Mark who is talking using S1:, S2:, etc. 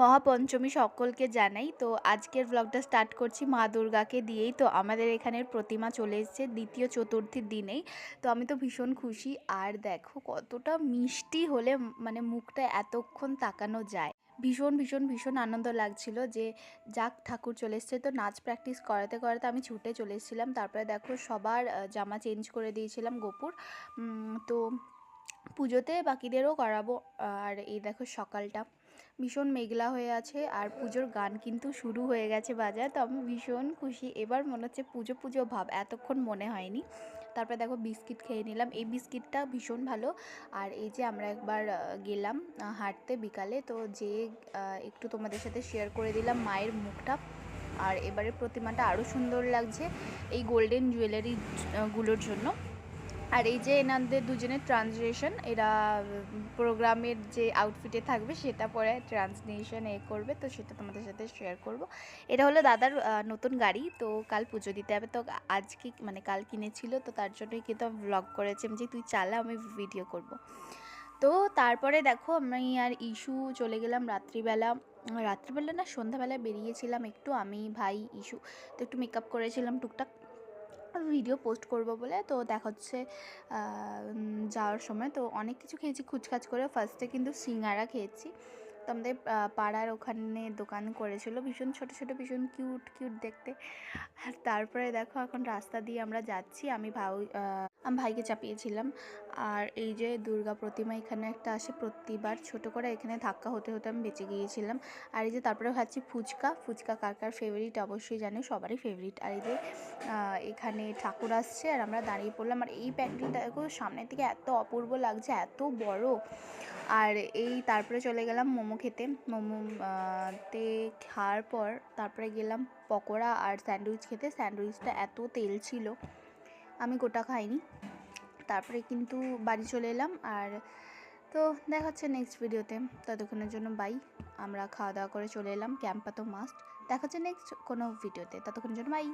S1: মহাপঞ্চমী সকলকে জানাই। তো আজকের ব্লগটা স্টার্ট করছি মা দুর্গাকে দিয়েই। তো আমাদের এখানের প্রতিমা চলে এসেছে দ্বিতীয় চতুর্থীর দিনেই। তো আমি তো ভীষণ খুশি। আর দেখো কতটা মিষ্টি হলে মানে মুখটা এতক্ষণ তাকানো যায়। ভীষণ ভীষণ ভীষণ আনন্দ লাগছিল যে যাক ঠাকুর চলে এসছে। তো নাচ প্র্যাকটিস করাতে করাতে আমি ছুটে চলে এসেছিলাম। তারপরে দেখো সবার জামা চেঞ্জ করে দিয়েছিলাম গোপুর। তো পুজোতে বাকিদেরও করাবো। আর এই দেখো সকালটা। ভীষণ মেঘলা হয়ে আছে আর পুজোর গান কিন্তু শুরু হয়ে গেছে বাজার, তো আমি ভীষণ খুশি। এবার মনে হচ্ছে পুজো পুজো ভাব, এতক্ষণ মনে হয়নি। তারপরে দেখো বিস্কিট খেয়ে নিলাম। এই বিস্কিটটা ভীষণ ভালো। আর এই যে আমরা একবার গেলাম হাঁটতে বিকালে, তো যে একটু তোমাদের সাথে শেয়ার করে দিলাম মায়ের মুখটা। আর এবারে প্রতিমাটা আরও সুন্দর লাগছে এই গোল্ডেন জুয়েলারি গুলোর জন্য। আর এই যে এনাদের দুজনের ট্রান্সলেশন এরা প্রোগ্রামের যে আউটফিটে থাকবে সেটা পরে ট্রান্সলেশন এ করবে, তো সেটা তোমাদের সাথে শেয়ার করব। এটা হলো দাদার নতুন গাড়ি, তো কাল পুজো দিতে হবে, তো আজকে মানে কাল কিনেছিল, তো তার জন্যই কিন্তু ব্লগ করেছে যে তুই চালা, আমি ভিডিও করব। তো তারপরে দেখো, আমি আর ইস্যু চলে গেলাম রাত্রিবেলা রাত্রিবেলা না সন্ধ্যাবেলায় বেরিয়েছিলাম, একটু আমি, ভাই ইস্যু তো একটু মেকআপ করেছিলাম, টুকটাক ভিডিও পোস্ট করব বলে। তো দেখা হচ্ছে যাওয়ার সময়। তো অনেক কিছু খেয়েছি খুচখাচ করে। ফার্স্টে কিন্তু সিঙ্গারা খেয়েছি। তো আমাদের পাড়ার ওখানে দোকান করেছিল ভীষণ ছোট ছোট ভীষণ কিউট কিউট দেখতে। তারপরে দেখো এখন রাস্তা দিয়ে আমরা যাচ্ছি। আমি আহ, আমি ভাইকে চাপিয়েছিলাম। আর এই যে দুর্গা প্রতিমা এখানে একটা আসে প্রতিবার ছোট করে, এখানে ধাক্কা হতে হতে আমি বেঁচে গিয়েছিলাম। আর এই যে তারপরে খাচ্ছি ফুচকা। ফুচকা কার কার ফেভারিট অবশ্যই জানো, সবারই ফেভারিট আর এই যে এখানে ঠাকুর আসছে আর আমরা দাঁড়িয়ে পড়লাম। আর এই প্যান্ডেলটা দেখো, সামনের থেকে এত অপূর্ব লাগছে, এত বড়। আর এই তারপরে চলে গেলাম মোমো খেতে। মোমো তে খাওয়ার পর তারপরে গেলাম পকোড়া আর স্যান্ডউইচ খেতে। স্যান্ডউইচটা এত তেল ছিল। আমি গোটা খাইনি। তারপরে কিন্তু বাড়ি চলে এলাম আর তো দেখা হচ্ছে নেক্সট ভিডিওতে ততক্ষণের জন্য বাই আমরা খাওয়া দাওয়া করে চলে এলাম। ক্যাম্পা তো মাস্ট দেখা হচ্ছে নেক্সট কোনো ভিডিওতে ততক্ষণের জন্য বাই